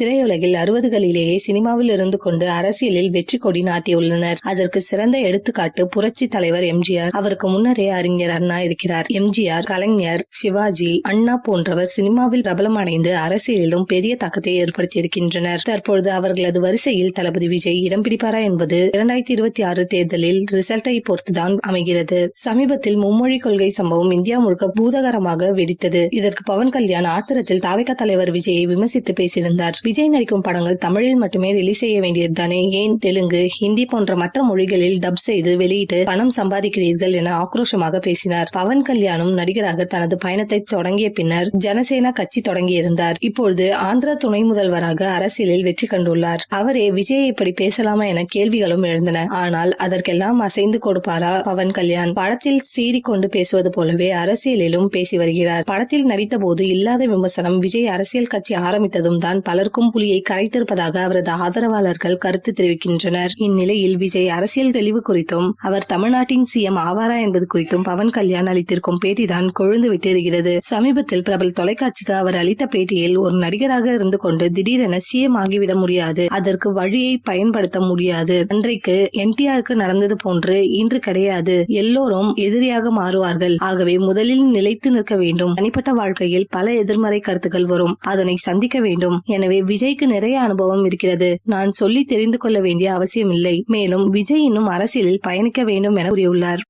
திரையுலகில் அறுபதுகளிலேயே சினிமாவில் இருந்து கொண்டு அரசியலில் வெற்றி கொடி நாட்டியுள்ளனர். அதற்கு சிறந்த எடுத்துக்காட்டு புரட்சி தலைவர் எம்ஜிஆர். அவருக்கு முன்னரே அறிஞர் அண்ணா இருக்கிறார். எம்ஜிஆர் கலைஞர் சிவாஜி அண்ணா போன்றவர் சினிமாவில் பிரபலமடைந்து அரசியலிலும் பெரிய தாக்கத்தை ஏற்படுத்தியிருக்கின்றனர். தற்பொழுது அவர்களது வரிசையில் தளபதி விஜய் இடம் பிடிப்பாரா என்பது இரண்டாயிரத்தி இருபத்தி ஆறு தேர்தலில் ரிசல்ட்டை பொறுத்துதான் அமைகிறது. சமீபத்தில் மும்மொழி கொள்கை சம்பவம் இந்தியா முழுக்க பூதகரமாக வெடித்தது. இதற்கு பவன் கல்யாண் ஆத்திரத்தில் தாவிக தலைவர் விஜயை விமர்சித்து பேசியிருந்தார். விஜய் நடிக்கும் படங்கள் தமிழில் மட்டுமே ரிலீஸ் செய்ய வேண்டியது தானே? ஏன் தெலுங்கு ஹிந்தி போன்ற மற்ற மொழிகளில் டப் செய்து வெளியிட்டு பணம் சம்பாதிக்கிறீர்கள் என ஆக்ரோஷமாக பேசினார். பவன் கல்யாணும் நடிகராக தனது பயணத்தை தொடங்கிய பின்னர் ஜனசேனா கட்சி தொடங்கியிருந்தார். இப்பொழுது ஆந்திர துணை முதல்வராக அரசியலில் வெற்றி கண்டுள்ளார். அவரே விஜய் இப்படி பேசலாமா என கேள்விகளும் எழுந்தன. ஆனால் அதற்கெல்லாம் அசைந்து கொடுப்பாரா பவன் கல்யாண்? படத்தில் சீறிக்கொண்டு பேசுவது போலவே அரசியலிலும் பேசி வருகிறார். படத்தில் நடித்த போது இல்லாத விமர்சனம் விஜய் அரசியல் கட்சி ஆரம்பித்ததும் தான் இருக்கும் புலியை கரைத்திருப்பதாக அவரது ஆதரவாளர்கள் கருத்து தெரிவிக்கின்றனர். இந்நிலையில் விஜய் அரசியல் தெளிவு குறித்தும் அவர் தமிழ்நாட்டின் சிஎம் ஆவாரா என்பது குறித்தும் பவன் கல்யாண் அளித்திருக்கும் பேட்டிதான் கொழுந்து விட்டிருக்கிறது. சமீபத்தில் பிரபல தொலைக்காட்சிக்கு அவர் அளித்த பேட்டியில் ஒரு நடிகராக இருந்து கொண்டு திடீரென சிஎம் ஆகிவிட முடியாது. அதற்கு வழியை பயன்படுத்த முடியாது. அன்றைக்கு என்டிஆருக்கு நடந்தது போன்று இன்று கிடையாது. எல்லோரும் எதிரியாக மாறுவார்கள். ஆகவே முதலில் நிலைத்து நிற்க வேண்டும். தனிப்பட்ட வாழ்க்கையில் பல எதிர்மறை கருத்துக்கள் வரும். அதனை சந்திக்க வேண்டும். எனவே விஜய்க்கு நிறைய அனுபவம் இருக்கிறது. நான் சொல்லி தெரிந்து கொள்ள வேண்டிய அவசியம் இல்லை மேலும் விஜய் இன்னும் அரசியலில் பயணிக்க வேண்டும் என கூறியுள்ளார்.